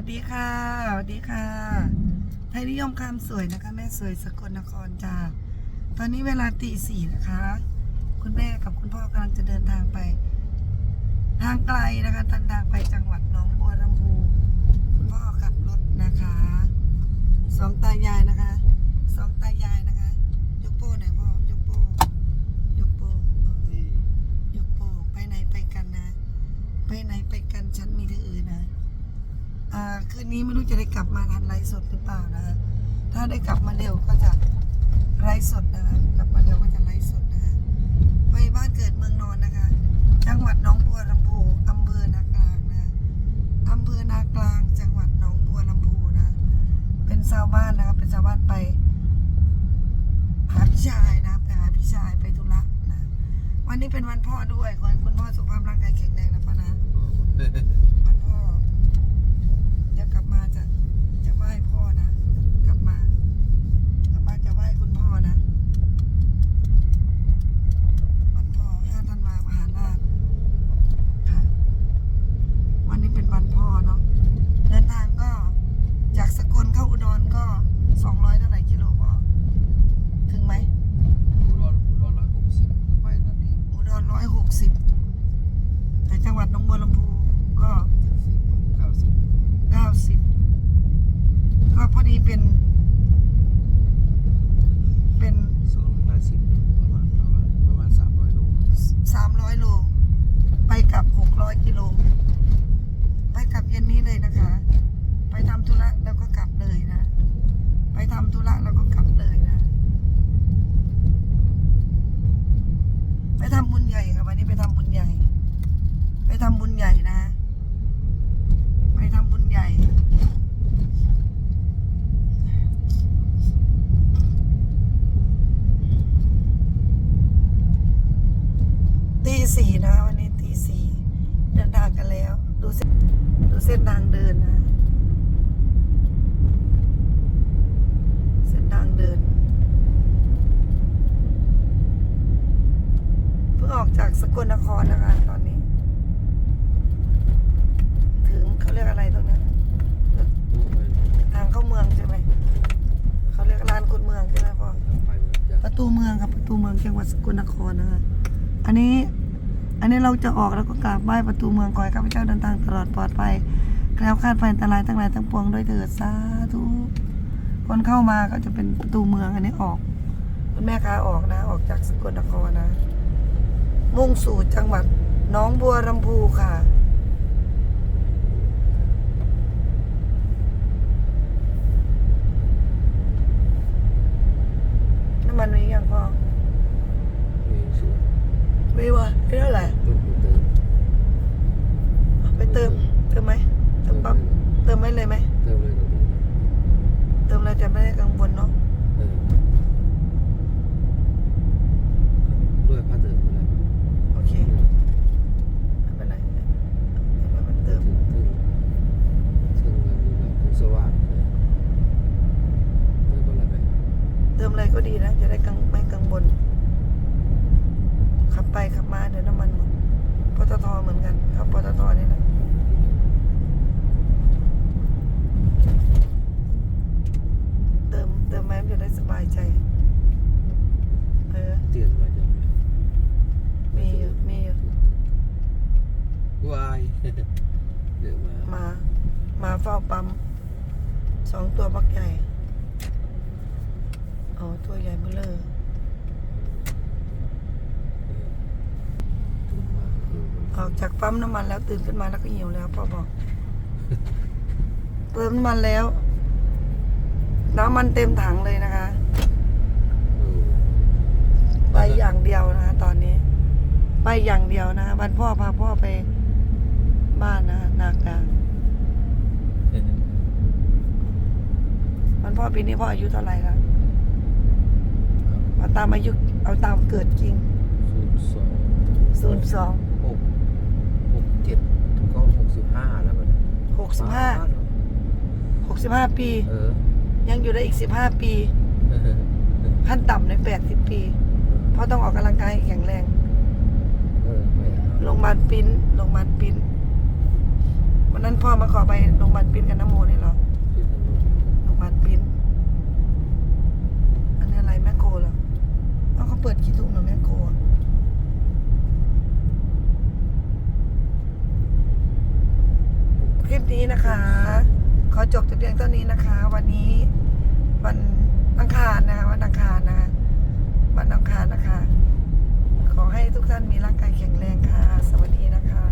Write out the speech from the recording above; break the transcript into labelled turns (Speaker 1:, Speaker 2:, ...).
Speaker 1: วัสดีค่ะสวัสดีค่ะ ไทยนิยมคำสวยนะคะ แม่สวยสกลนครจ้าตอนนี้เวลาตีสี่นะคะ คุณแม่กับคุณพ่อกำลังจะเดินทางไป ทางไกลนะคะทางทางไปจังหวัดหนองบัวลำพูคุณพ่อขับรถนะคะ สองตายายนะคะ สองตายายนะคะ นี้ไม่รู้จะได้กลับมาทันไลฟ์สดหรือเปล่านะฮะถ้าได้กลับมาเร็วก็จะไลฟ์สดนะคะกลับมาเร็วก็จะไลฟ์สดนะคะไปบ้านเกิดเมืองนอนนะคะ จังหวัดหนองบัวลำพูอำเภอนากลางนะอำเภอนากลาง จังหวัดหนองบัวลำพูนะ เป็นชาวบ้านนะคะเป็นชาวบ้านไปหาพี่ชายนะไปหาพี่ชายไปธุระนะวันนี้เป็นวันพ่อด้วยขอให้คุณพ่อสุขภาพร่างกายแข็งแรงนะพ่อนะ วันพ่อเดี๋ยวกลับมาจะจะไหว้พ่อนะ กลับมา กลับมาจะไหว้คุณพ่อนะ วันพ่อห้าธันวามหาราชค่ะ วันนี้เป็นวันพ่อเนาะเดินทางก็จากสกลเข้าอุดรก็สองร้อยเท่าไหร่กิโลพ่อถึงไหม
Speaker 2: อุดรอุดรร้อยหกสิบไปนั่นนี่
Speaker 1: อุดรร้อยหกสิบแต่จังหวัดหน องบัวลำพูก็
Speaker 2: เจ็ดสิบเก้าสิบ
Speaker 1: เก้าสิบก็พอดีเป็น เป็น
Speaker 2: สองร้อยห้าสิบประมาณประมาณประมาณสามร้อยโล
Speaker 1: สามร้อยโล ไปกลับหกร้อยกิโล ไปกลับเย็นนี้เลยนะคะ ไปทำธุระแล้วก็กลับเลยนะ ไปทำธุระแล้วก็กลับเลยนะ ไปทำบุญใหญ่ค่ะวันนี้ไปทำบุญใหญ่ไป ทำบุญใหญ่นะ ไปทำบุญใหญ่ ตีสี่นะวันนี้ตีสี่เดินทางกันแล้ว ดูเส้นดูเส้นทางเดินนะ เส้นทางเดิน เพิ่งออกจากสกลนครนะคะตอนนี้ ถึงเขาเรียกอะไรตรงนั้นทางเข้าเมืองใช่ไหมเขาเรียกลานคนเมืองใช่ไหมพ่อ
Speaker 2: ป
Speaker 1: ระตูเมืองครับประตูเมืองจังหวัดสกลนครนะคะอันนี้อันนี้เราจะออกแล้วก็กราบไหว้ประตูเมืองขอให้ข้าพเจ้าเดินทางตลอดปลอดภัยแคล้วคลาดไฟอันตรายทั้งหลายทั้งปวงด้วยเถิดสาธุคนเข้ามาก็จะเป็นประตูเมืองอันนี้ออกคุณแม่ค้าออกนะ ออกจากสกลนครนะ มุ่งสู่จังหวัดน้องบัวลำพูค่ะ มันมีอย่างพ่อ
Speaker 2: มีสวน
Speaker 1: ไม่ว่าไม่เท่าไหร่
Speaker 2: ต้นปูเติม
Speaker 1: ไปเติม เติมไหมเติมปั๊บเติมไม่เลยไหม
Speaker 2: เติมเลยตรงนี้
Speaker 1: เติมเลยจะไม่ได้กังวลเนาะ
Speaker 2: เออด้วยผ้าเติมอะไร
Speaker 1: โอเคไม่เป็นไรไม่เป็นไรมัน
Speaker 2: ถึ
Speaker 1: เติ
Speaker 2: ง
Speaker 1: ม
Speaker 2: ถึงถึงเงินอยู่แล้วถึงสว่างเลยเติมอะไรไหม
Speaker 1: เติมอะไรก็ดีนะจะ ได้กังไม่กังวลขับไปขับมาเดี๋ยวน้ำมันหมดปตทเหมือนกันครับปตทนี่นะเติมเติมไหมมันจะได้สบายใจ เออ
Speaker 2: เตือนไว้จัง
Speaker 1: มีอยู่มีอยู่
Speaker 2: วายเดี๋ยวมา
Speaker 1: มา มาเฝ้าปั๊มสองตัวบักใหญ่ อ๋อ ตัวใหญ่เบ้อเลอออกจากปั๊มน้ำมันแล้วตื่นขึ้นมาแล้วก็หิวแล้วพ่อบอก เติมน้ำมันแล้ว น้ำมันเต็มถังเลยนะคะไปอย่างเดียวนะคะตอนนี้ ไปอย่างเดียวนะคะวันพ่อพาพ่อไปบ้านนะคะนากลางวันพ่อปีนี้พ่ออายุเท่าไหร่ละ เอาตามอายุเอาตามเกิดจริง
Speaker 2: ศูนย์สอง
Speaker 1: ศูนย์สอง
Speaker 2: หกหกเจ็ดก็หกสิบห้าแล้วมัน
Speaker 1: หกสิบห้าหกสิบห้าปี
Speaker 2: เออ
Speaker 1: ยังอยู่ได้อีกสิบห้าปี
Speaker 2: เออ
Speaker 1: ขั้นต่ำในแปดสิบปี เพราะต้องออกกำลังกายให้แข็งแรง
Speaker 2: เออไม่เอา
Speaker 1: โรงพยาบาลปิ้นโรงพยาบาลปิ้นวันนั้นพ่อมาขอไปโรงพยาบาลปิ้นกันน้ำโมนี่เหรอ
Speaker 2: ที่ถนน
Speaker 1: โรงพยาบาลปิ้นอันนี้อะไรแมคโครเหรอ เอาเปิดกี่ทุ่มเหรอแมคโคคลิปนี้นะคะ ขอจบแต่เพียงเท่านี้นะคะ วันนี้วันอังคารนะคะวันอังคารนะวันอังคารนะคะ ขอให้ทุกท่านมีร่างกายแข็งแรงค่ะ สวัสดีนะคะ